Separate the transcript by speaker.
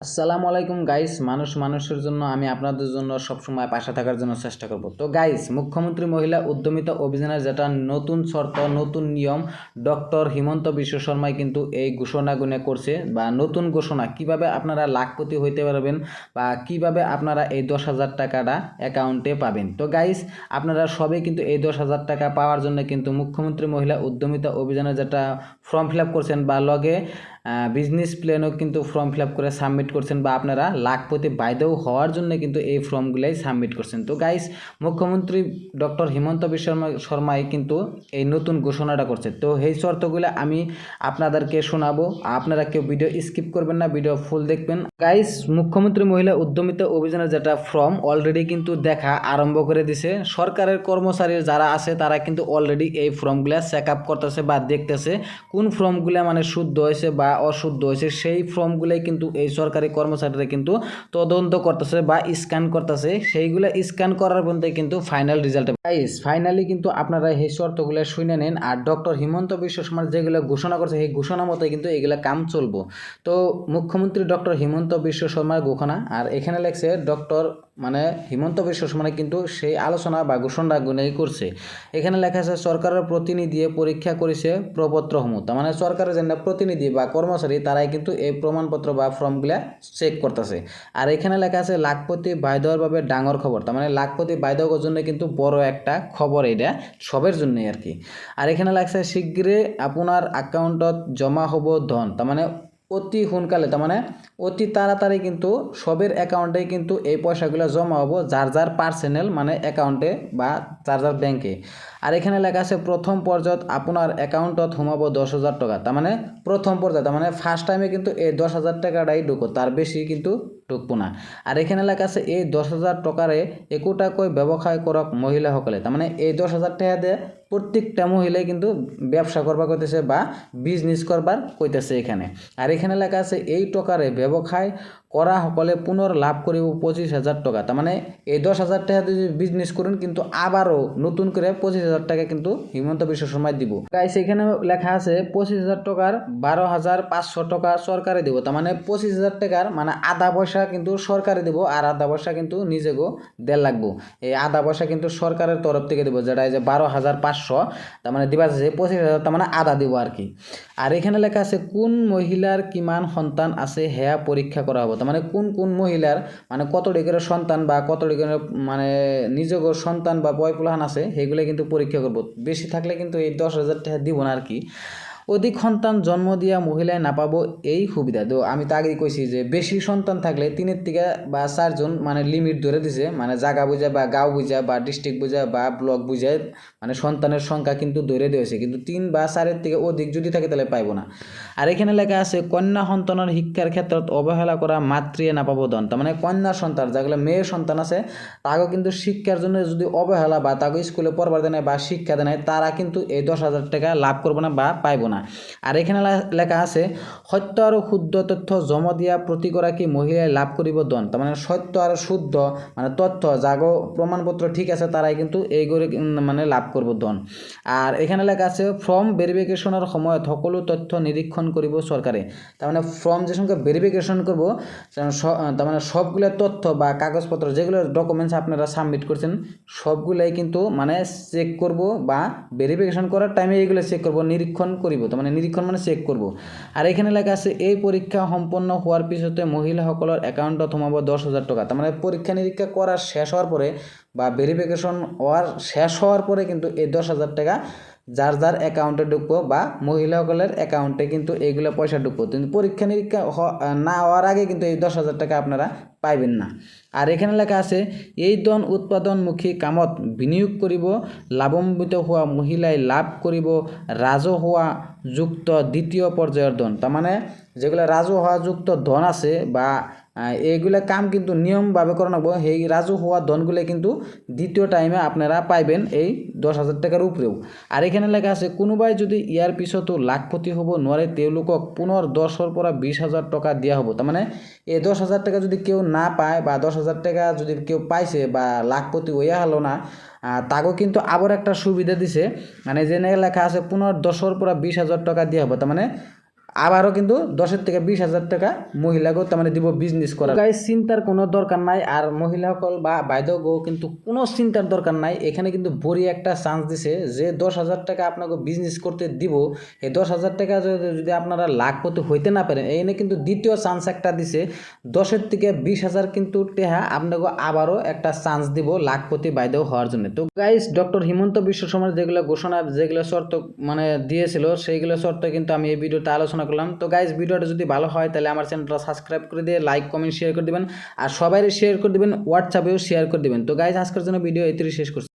Speaker 1: আসসালামু আলাইকুম গাইস মানুষ মানুষের জন্য আমি আপনাদের জন্য সবসময় পাশে থাকার জন্য চেষ্টা করব। তো গাইস মুখ্যমন্ত্রী মহিলা উদ্যমিতা অভিযানের যেটা নতুন শর্ত, নতুন নিয়ম, ডক্টর হিমন্ত বিশ্ব শর্মাই কিন্তু এই ঘোষণাগুলো করছে বা নতুন ঘোষণা কীভাবে আপনারা লাখপতি হইতে পারবেন বা কীভাবে আপনারা এই দশ হাজার টাকাটা অ্যাকাউন্টে পাবেন। তো গাইস আপনারা সবাই কিন্তু এই দশ হাজার টাকা পাওয়ার জন্য কিন্তু মুখ্যমন্ত্রী মহিলা উদ্যমিতা অভিযানের যেটা ফর্ম ফিল আপ করছেন বা লগে বিজনেস প্ল্যানও কিন্তু ফর্ম ফিল আপ করে সাবমিট করছেন বা আপনারা লাখপতি বাইদেও হওয়ার জন্য কিন্তু এই ফর্মগুলাই সাবমিট করছেন। তো গাইস মুখ্যমন্ত্রী ডক্টর হিমন্ত বিশ্ব শর্মা, শর্মাই কিন্তু এই নতুন ঘোষণাটা করছে। তো এই শর্তগুলো আমি আপনাদেরকে শোনাবো। আপনারা কেউ ভিডিও স্কিপ করবেন না ভিডিও ফুল দেখবেন। গাইস মুখ্যমন্ত্রী মহিলা উদ্যমিতা অভিযানের যেটা ফর্ম অলরেডি কিন্তু দেখা আরম্ভ করে দিছে। সরকারের কর্মচারী যারা আছে, তারা কিন্তু অলরেডি এই ফর্মগুলো চেক আপ করতেছে বা দেখতেছে। কোন ফর্মগুলো মানে শুদ্ধ হয়েছে বা অশুদ্ধ হয়েছে, সেই ফর্মগুলোই কিন্তু এই সরকারি কর্মচারীরা কিন্তু তদন্ত করতেছে বা স্ক্যান করতেছে। সেইগুলো স্ক্যান করার পর্যন্ত কিন্তু ফাইনাল রেজাল্ট গাইস ফাইনালি কিন্তু আপনারা এই শর্তগুলো শুনে নেন। আর ডক্টর হিমন্ত বিশ্ব শর্মা যেগুলো ঘোষণা করছে, সেই ঘোষণা মতো কিন্তু এগুলো কাম চলবো। তো মুখ্যমন্ত্রী ডক্টর হিমন্ত বিশ্ব শর্মার ঘোষণা, আর এখানে লেখছে ডক্টর মানে হিমন্ত বিশ্ব শর্মা কিন্তু সেই আলোচনা বা ঘোষণা গুণেই করছে। এখানে লেখা আছে, সরকারের প্রতিনিধি পরীক্ষা করেছে প্রপত্রসমূহ তার মানে সরকারের যে প্রতিনিধি বা কর্মচারী, তারাই কিন্তু এই প্রমাণপত্র বা ফর্মগুলা চেক করতেছে। আর এখানে লেখা আছে, লাখপতি বাই দেওয়ার ভাবে ডাঙর খবর। তার মানে লাখপতি বাই দেওয়ার জন্য কিন্তু বড় একটা খবর এটা সবের জন্যই আর কি। আর এখানে লাগছে শীঘ্রে আপনার অ্যাকাউন্টত জমা হব ধন। তার মানে অতি সোনকালে, তার মানে অতি তাড়াতাড়ি কিন্তু সবের অ্যাকাউন্টে কিন্তু এই পয়সাগুলো জমা হব যার যার পার্সোনাল মানে অ্যাকাউন্টে বা যার যার ব্যাংকে আর এখানে লেখা আছে, প্রথম পর্যায়ত আপনার অ্যাকাউন্টত সোমাবো দশ হাজার টাকা। তার মানে প্রথম পর্যায়ে, তার মানে ফার্স্ট টাইমে কিন্তু এই দশ হাজার টাকাটাই ঢুকো, তার বেশি কিন্তু ঢুকবো না আর এখানে লেখা আছে, এই দশ হাজার টকাৰে একোটাকৈ ব্যবসায় করক মহিলাসকলে। তার মানে এই দশ হাজার টাকা দিয়ে প্রত্যেকটা মহিলাই কিন্তু ব্যবসা করবার কইতেছে বা বিজনেস করবার কইতেছে এখানে। আর এখানে লেখা আছে, এই টকারে ব্যবসায় করা সকলে পুনর লাভ করিব পঁচিশ হাজার টাকা। তার মানে এই দশ হাজার টাকা যদি বিজনেস করুন কিন্তু আবারও নতুন করে পঁচিশ হাজার টাকা কিন্তু হিমন্ত বিশ্ব শর্মায় দিব। তাই এখানে লেখা আছে পঁচিশ হাজার টাকার বারো হাজার পাঁচশো টাকা সরকারে দিব। তার মানে পঁচিশ হাজার টাকার মানে আধা পয়সা কিন্তু সরকারে দিব আর আধা পয়সা কিন্তু নিজেকেও দেড় লাগবো। এই আধা পয়সা কিন্তু সরকারের তরফ থেকে দিব, যেটা এই যে বারো হাজার পাঁচশো তার মানে দিবা আছে পঁচিশ হাজার তার মানে আধা দিব আর কি। আর এখানে লেখা আছে, কোন মহিলার কিমান সন্তান আছে হেয়া পরীক্ষা করা হবে। তার মানে কোন কোন মহিলার মানে কত ডিগ্রের সন্তান বা কত ডিগ্রের মানে নিজগ সন্তান বা বয়পুলাহান আছে সেগুলো কিন্তু পরীক্ষা করব। বেশি থাকলে কিন্তু এই দশ হাজার টাকা দিব না আর কি। অধিক সন্তান জন্ম দিয়া মহিলায় নাপাবো এই সুবিধা। তো আমি তো আগেই কইছি যে বেশি সন্তান থাকলে তিনের থেকে বা চারজন মানে লিমিট ধরে দিছে মানে জায়গা বুঝা বা গাঁও বুঝা বা ডিস্ট্রিক্ট বুঝা বা ব্লক বুঝায় মানে সন্তানের সংখ্যা কিন্তু ধরে দিয়েছে কিন্তু তিন বা চারের থেকে অধিক যদি থাকে তাহলে পাইবো না। আর এখানে লেখা আছে, কন্যা সন্তানের শিক্ষার ক্ষেত্ৰত অবহেলা করা মাতৃয়ে নাপাবো ধন তার মানে কন্যা সন্তান, যেগুলো মেয়ের সন্তান আছে তাকেও কিন্তু শিক্ষার জন্য যদি অবহেলা বা তাকে স্কুলে পড়বার দেয় বা শিক্ষা দেয় তারা কিন্তু এই দশ হাজার টাকা লাভ করব না বা পাইবো না। আর এখানে লেখা আছে, সত্য আৰু শুদ্ধ তথ্য জমা দিয়া প্ৰতিগৰাকী মহিলাই লাভ কৰিব দন তাৰ মানে সত্য আৰু শুদ্ধ মানে তথ্য যাগো প্রমাণপত্র ঠিক আছে তারাই কিন্তু এইগুলি মানে লাভ করব দন আর এখানে লেখা আছে ফর্ম ভেরিফিকেশনের সময়ত সকলো তথ্য নিরীক্ষণ কৰিব চৰকাৰে। তার মানে ফর্ম যে সঙ্গে ভেরিফিকেশন করব তার মানে সবগুলো তথ্য বা কাগজপত্র যেগুলো ডকুমেন্টস আপনারা সাবমিট করছেন, সবগুলাই কিন্তু মানে চেক করব বা ভেরিফিকেশন করার টাইমে এইগুলো চেক করব, নিরীক্ষণ করিব। তার মানে নিরীক্ষণ মানে চেক করব। আর এখানে লেখা আছে, এই পরীক্ষা সম্পন্ন হওয়ার পিছতে মহিলাসকলৰ একাউণ্টত সোমাব দশ হাজার টাকা। তার মানে পরীক্ষা নিরীক্ষা করার শেষ হওয়ার পরে বা ভেরিফিকেশন হওয়ার শেষ হওয়ার পরে কিন্তু এই দশ হাজার টাকা যার যার অ্যাকাউন্টে ঢুকবো বা মহিলাসকলের অ্যাকাউন্টে কিন্তু এইগুলো পয়সা ঢুকবো। কিন্তু পরীক্ষা নিরীক্ষা না হওয়ার আগে কিন্তু এই দশ হাজার টাকা আপনারা পাইবেন না। আর এখানে লেখা আছে, এই ধন উৎপাদনমুখী কামত বিনিয়োগ কৰিব লাভান্বিত হোৱা মহিলাই লাভ কৰিব ৰাজহুৱা যুক্ত দ্বিতীয় পৰ্যায়ৰ ধন। তাৰমানে যেগুলো রাজহুয়া যুক্ত ধন আছে বা এইগুলা কাম কিন্তু নিয়মভাবে করা নেব সেই রাজহুয়া ধনগুলো কিন্তু দ্বিতীয় টাইমে আপনারা পাইবেন এই দশ হাজার টাকার উপরেও। আর এখানে লেখা আছে, কোনোবাই যদি ইয়াৰ পিছতো লাখপতি হ'ব নোৱাৰে, তেওঁলোকক পুনৰ দহৰ পৰা বিছ হাজাৰ টকা দিয়া হ'ব। তাৰমানে এই দশ হাজার টাকা যদি কেউ না পায় বা দশ হাজার টাকা যদি কেউ পাইছে বা লাখপতি হইয়া হলো না তাকেও কিন্তু আবার একটা সুবিধা দিছে। মানে যেনে লেখা আছে, পুনৰ দশৰ পৰা বিছ হাজাৰ টকা দিয়া হ'ব। তাৰমানে আবারও কিন্তু দশের থেকে বিশ হাজার টাকা মহিলাকেও তার মানে দিব বিজনেস করা গাই চিন্তার কোনো দরকার নাই, আর মহিলা সকল বা বাইদগও কিন্তু কোনো চিন্তার দরকার নাই। এখানে কিন্তু বড়ি একটা চান্স দিছে যে দশ হাজার টাকা আপনাকে বিজনেস করতে দিব। এই দশ হাজার টাকা যদি আপনারা লাখপতি হইতে না পারেন, এখানে কিন্তু দ্বিতীয় চান্স একটা দিছে। দশের থেকে বিশ হাজার কিন্তু টেহা আপনাকে আবারও একটা চান্স দিব লাখপতি বাইদেও হওয়ার জন্য। তো গাইস ডক্টর হিমন্ত বিশ্ব শর্মার যেগুলো ঘোষণা, যেগুলো শর্ত মানে দিয়েছিল, সেইগুলো শর্ত কিন্তু আমি এই ভিডিওতে আলোচনা করলাম। তো গাইজ ভিডিওটা যদি ভালো হয়, তাহলে আমার চ্যানেলটা সাবস্ক্রাইব করে দিয়ে লাইক কমেন্ট শেয়ার করে দেবেন। আর সবাই শেয়ার করে দেবেন হোয়াটসঅ্যাপেও শেয়ার করে দেবেন। তো গাইজ আজকের জন্য ভিডিও এতে শেষ করছি।